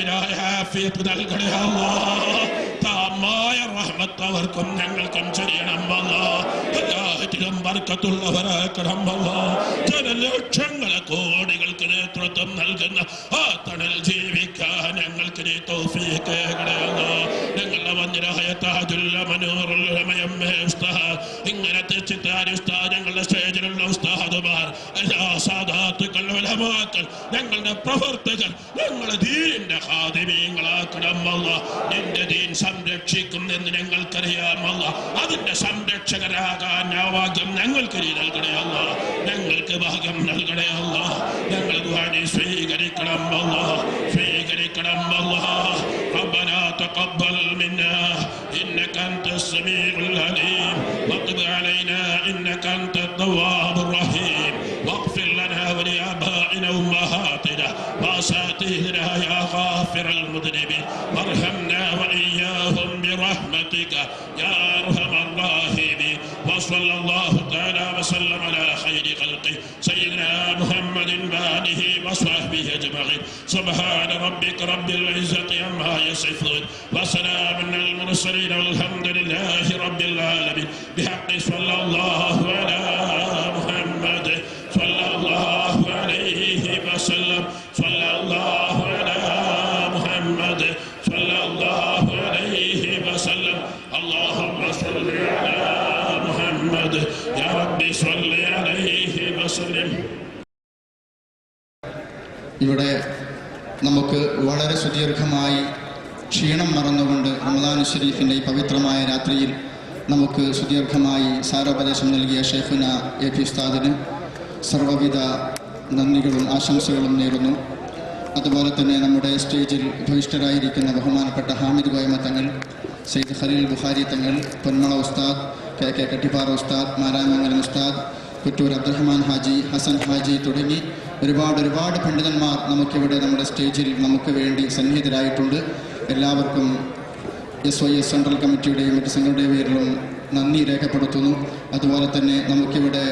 കാമിലായ ആഫിയത്ത് നൽകണേ അല്ലാ. താമായ റഹ്മത്ത് അവർക്കും ഞങ്ങൾക്കും ചെയ്യണം അല്ലാ എല്ലാറ്റിലും വർക്കത്തുള്ളവരാക്കണം അല്ലാ ജനലക്ഷങ്ങളെ കോടികൾക്ക് നേതൃത്വം നൽകുന്ന ആ തണൽ ജീവിക്കാൻ ഞങ്ങൾക്ക് നീ അല്ലാ. ഞങ്ങളുടെ വന്യരായ താജുല്ല മനോറുല്ലമയമ്മേ ഉസ്താദ് ഇങ്ങനത്തെ ചിത്താരി ഉസ്താദ് ഞങ്ങളുടെ സ്റ്റേജിലുള്ള ഉസ്താദുമാർ എല്ലാ സാധാത്തുക്കൾ ഉലമാക്കൾ ഞങ്ങളുടെ പ്രവർത്തകർ ഞങ്ങളുടെ ദീനിന്റെ ഹാദിമീങ്ങളാക്കണം അല്ല നിന്റെ ദീൻ സംരക്ഷിക്കും എന്ന് ഞങ്ങൾക്കറിയാമല്ല അതിന്റെ സംരക്ഷകരാകാൻ ആ ഭാഗ്യം ഞങ്ങൾക്ക് നീ നൽകണേ അല്ല ഞങ്ങൾക്ക് ഭാഗ്യം നൽകണേ അല്ല ഞങ്ങൾ ദ്വാനി സ്വീകരിക്കണം അല്ല സ്വീകരിക്കണം അല്ല ربنا تقبل منا انك انت السميع العليم واقض علينا انك انت التواب الرحيم واساتذتنا يا غافر المذنبين وارحمنا وإياهم برحمتك يا أرحم الراحمين. وصلى الله تعالى وسلم على خير خلقه سيدنا محمد وآله وصحبه أجمعين. سبحان ربك رب العزة عما يصفون. وسلام على المرسلين والحمد لله رب العالمين. بحق صلى الله على يا رب صل عليه وسلم ഇവിടെ നമുക്ക് വളരെ സുദീർഘമായി ക്ഷീണം മറന്നുകൊണ്ട് റമദാൻ ഷരീഫിൻ്റെ ഈ പവിത്രമായ രാത്രിയിൽ നമുക്ക് സുദീർഘമായി സാരോപദേശം നൽകിയ ഷെയ്ഖുന എ പി ഉസ്താദിന് സർവ്വവിധ നന്ദികളും ആശംസകളും നേരുന്നു അതുപോലെ തന്നെ നമ്മുടെ സ്റ്റേജിൽ ഭവിഷ്ഠരായിരിക്കുന്ന ബഹുമാനപ്പെട്ട ഹാമിദ് ഗോയമ തങ്ങൾ സെയ്ദ് ഖലീൽ ബുഖാരി തങ്ങൾ പൊന്മള ഉസ്താദ് കെ കെ കട്ടിപ്പാറ ഉസ്താദ് മാരാമംഗലം ഉസ്താദ് കുറ്റൂർ അബ്ദുറഹ്മാൻ ഹാജി ഹസൻ ഹാജി തുടങ്ങി ഒരുപാട് ഒരുപാട് പണ്ഡിതന്മാർ നമുക്കിവിടെ നമ്മുടെ സ്റ്റേജിൽ നമുക്ക് വേണ്ടി സന്നിഹിതരായിട്ടുണ്ട്. എല്ലാവർക്കും എസ് വൈ എസ് സെൻട്രൽ കമ്മിറ്റിയുടെയും മറ്റ് സംഘടനയുടെ പേരിലും നന്ദി രേഖപ്പെടുത്തുന്നു. അതുപോലെ തന്നെ നമുക്കിവിടെ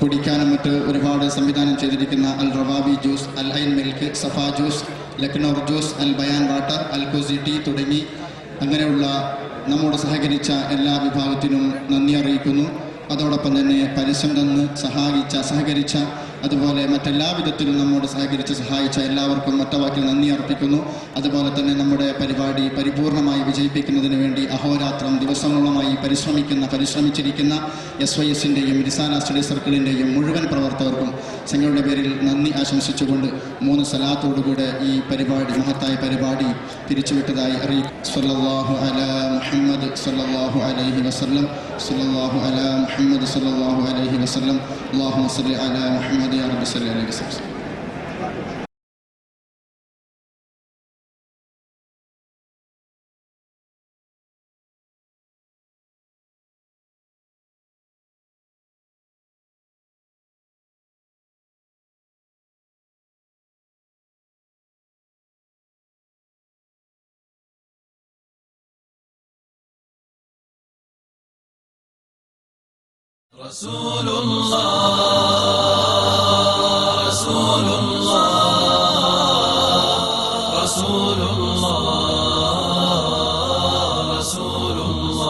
കുടിക്കാനും മറ്റ് ഒരുപാട് സംവിധാനം ചെയ്തിരിക്കുന്ന Al Rawabi juice Al Ain milk Safa juice Lacnor juice Al Bayan water Al Kusi tea തുടങ്ങി അങ്ങനെയുള്ള നമ്മോട് സഹകരിച്ച എല്ലാ വിഭാഗത്തിനും നന്ദി അറിയിക്കുന്നു. അതോടൊപ്പം തന്നെ പരസ്യം തന്ന് സഹായിച്ച സഹകരിച്ച അതുപോലെ മറ്റെല്ലാ വിധത്തിലും നമ്മോട് സഹകരിച്ച് സഹായിച്ച എല്ലാവർക്കും ഒറ്റവാക്കിൽ നന്ദി അർപ്പിക്കുന്നു. അതുപോലെ തന്നെ നമ്മുടെ പരിപാടി പരിപൂർണമായി വിജയിപ്പിക്കുന്നതിന് വേണ്ടി അഹോരാത്രം ദിവസങ്ങളോളമായി പരിശ്രമിക്കുന്ന പരിശ്രമിച്ചിരിക്കുന്ന എസ് വൈ എസിന്റെയും സ്റ്റഡി സർക്കിളിന്റെയും മുഴുവൻ പ്രവർത്തകർക്കും സംഘങ്ങളുടെ പേരിൽ നന്ദി ആശംസിച്ചുകൊണ്ട് മൂന്ന് സലാത്തോടുകൂടെ ഈ പരിപാടി മഹത്തായ പരിപാടി പിരിച്ചുവിട്ടതായി അറിയിക്കും. മുഹമ്മദ് അലൈഹി വസല്ലം. സല്ലല്ലാഹു അലാ മുഹമ്മദ് അലൈഹി അലൈഹി വസല്ലം. رسول الله رسول الله رسول الله رسول الله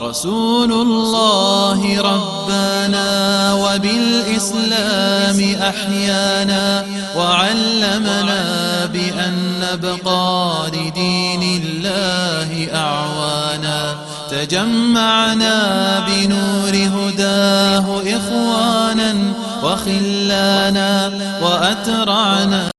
رسول الله ربنا وبالإسلام أحيانا وعلمنا بأن نبقى لدين الله أعوانا تجمعنا بنور هداه إخوانا وخلانا وأترعنا